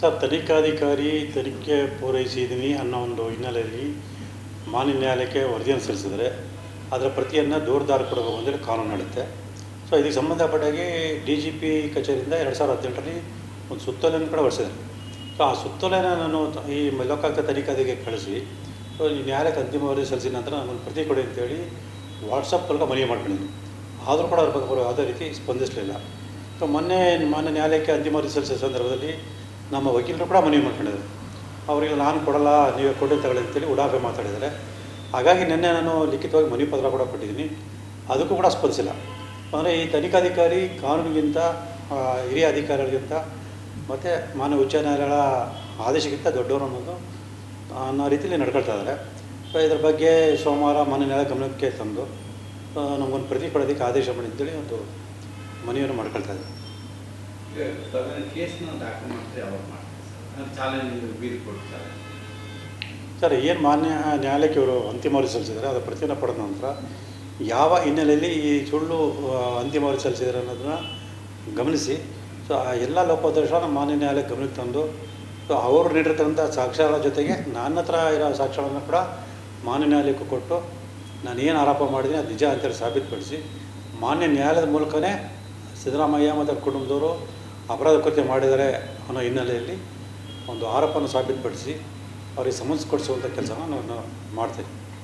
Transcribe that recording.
Sir, ತನಿಖಾಧಿಕಾರಿ ತನಿಖೆ ಪೂರೈಸಿದ್ದೀನಿ ಅನ್ನೋ ಒಂದು ಹಿನ್ನೆಲೆಯಲ್ಲಿ ಮಾನ್ಯ ನ್ಯಾಯಾಲಯಕ್ಕೆ ವರದಿಯನ್ನು ಸಲ್ಲಿಸಿದರೆ ಅದರ ಪ್ರತಿಯನ್ನು ದೂರದಾರ ಕೊಡಬೇಕು ಅಂತೇಳಿ ಕಾನೂನು ಹೇಳುತ್ತೆ ಸೊ ಇದಕ್ಕೆ ಸಂಬಂಧಪಟ್ಟಾಗಿ ಡಿ ಜಿ ಪಿ ಕಚೇರಿಯಿಂದ ಎರಡು ಸಾವಿರದ ಹದಿನೆಂಟರಲ್ಲಿ ಒಂದು ಸುತ್ತೋಲೆಯನ್ನು ಕೂಡ ಹೊರಿಸಿದ್ದಾರೆ ಸೊ ಆ ಸುತ್ತೋಲೆನ ನಾನು ಈ ಲೋಕಾಯುಕ್ತ ತನಿಖಾಧಿಕಾರಿಗೆ ಕಳಿಸಿ ಸೊ ಈ ನ್ಯಾಯಾಲಯಕ್ಕೆ ಅಂತಿಮ ವರದಿ ಸಲ್ಲಿಸಿದ ನಂತರ ನನಗೊಂದು ಪ್ರತಿ ಕೊಡಿ ಅಂತೇಳಿ ವಾಟ್ಸಪ್ ಮೂಲಕ ಮನವಿ ಮಾಡ್ಕೊಂಡಿದ್ದೀನಿ. ಆದರೂ ಕೂಡ ಅವ್ರ ಬಗ್ಗೆ ಯಾವುದೇ ರೀತಿ ಸ್ಪಂದಿಸಲಿಲ್ಲ. ಸೊ ಮೊನ್ನೆ ಮಾನ್ಯ ನ್ಯಾಯಾಲಯಕ್ಕೆ ಅಂತಿಮ ವರದಿ ಸಲ್ಲಿಸಿದ ಸಂದರ್ಭದಲ್ಲಿ ನಮ್ಮ ವಕೀಲರು ಕೂಡ ಮನವಿ ಮಾಡ್ಕೊಂಡಿದ್ದಾರೆ. ಅವರಿಗೆ ನಾನು ಕೊಡಲ್ಲ, ನೀವೇ ಕೊಡಿ ತಗೊಳ್ಳಿ ಅಂತೇಳಿ ಉಡಾಫೆ ಮಾತಾಡಿದ್ದಾರೆ. ಹಾಗಾಗಿ ನಿನ್ನೆ ನಾನು ಲಿಖಿತವಾಗಿ ಮನವಿ ಪತ್ರ ಕೂಡ ಕೊಟ್ಟಿದ್ದೀನಿ. ಅದಕ್ಕೂ ಕೂಡ ಸ್ಪಂದಿಸಿಲ್ಲ. ಅಂದರೆ ಈ ತನಿಖಾಧಿಕಾರಿ ಕಾನೂನಿಗಿಂತ ಹಿರಿಯ ಅಧಿಕಾರಿಗಳಿಗಿಂತ, ಮತ್ತು ಮಾನ್ಯ ಉಚ್ಚ ನ್ಯಾಯಾಲಯಗಳ ಆದೇಶಕ್ಕಿಂತ ದೊಡ್ಡವರು ಅನ್ನೋದು ಅನ್ನೋ ರೀತಿಯಲ್ಲಿ ನಡ್ಕೊಳ್ತಾ ಇದ್ದಾರೆ. ಇದ್ರ ಬಗ್ಗೆ ಸೋಮವಾರ ಮಾನ್ಯ ಗಮನಕ್ಕೆ ತಂದು ನಮಗೊಂದು ಪ್ರತಿ ಕೊಡೋದಕ್ಕೆ ಆದೇಶ ಮಾಡಿ ಅಂತೇಳಿ ಒಂದು ಮನವಿಯನ್ನು ಮಾಡ್ಕೊಳ್ತಾ ಇದ್ದಾರೆ. ಮಾಡ್ತಾರೆ ಸರ್, ಏನು ಮಾನ್ಯ ನ್ಯಾಯಾಲಯಕ್ಕೆ ಇವರು ಅಂತಿಮ ವರದಿ ಸಲ್ಲಿಸಿದ್ದಾರೆ, ಅದರ ಪ್ರತಿಯನ್ನು ಪಡೆದ ನಂತರ ಯಾವ ಹಿನ್ನೆಲೆಯಲ್ಲಿ ಈ ಸುಳ್ಳು ಅಂತಿಮ ವರದಿ ಸಲ್ಲಿಸಿದ್ದಾರೆ ಅನ್ನೋದನ್ನ ಗಮನಿಸಿ. ಸೊ, ಆ ಎಲ್ಲ ಲೋಪದೋಷ ನಮ್ಮ ಮಾನ್ಯ ನ್ಯಾಯಾಲಯಕ್ಕೆ ಗಮನಕ್ಕೆ ತಂದು, ಸೊ, ಅವರು ನೀಡಿರ್ತಕ್ಕಂಥ ಸಾಕ್ಷ್ಯಗಳ ಜೊತೆಗೆ ನನ್ನ ಹತ್ರ ಇರೋ ಸಾಕ್ಷ್ಯಗಳನ್ನು ಕೂಡ ಮಾನ್ಯ ನ್ಯಾಯಾಲಯಕ್ಕೆ ಕೊಟ್ಟು ನಾನು ಏನು ಆರೋಪ ಮಾಡಿದ್ದೀನಿ ಅದು ನಿಜ ಅಂತೇಳಿ ಸಾಬೀತುಪಡಿಸಿ, ಮಾನ್ಯ ನ್ಯಾಯಾಲಯದ ಮೂಲಕನೇ ಸಿದ್ದರಾಮಯ್ಯ ಮತ್ತು ಕುಟುಂಬದವರು ಅಪರಾಧ ಕೃತ್ಯ ಮಾಡಿದ್ದಾರೆ ಅನ್ನೋ ಹಿನ್ನೆಲೆಯಲ್ಲಿ ಒಂದು ಆರೋಪನ ಸಾಬೀತುಪಡಿಸಿ ಅವರಿಗೆ ಸಮನ್ಸ್ ಕೊಡಿಸುವಂಥ ಕೆಲಸನ ನಾನು ಮಾಡ್ತೀನಿ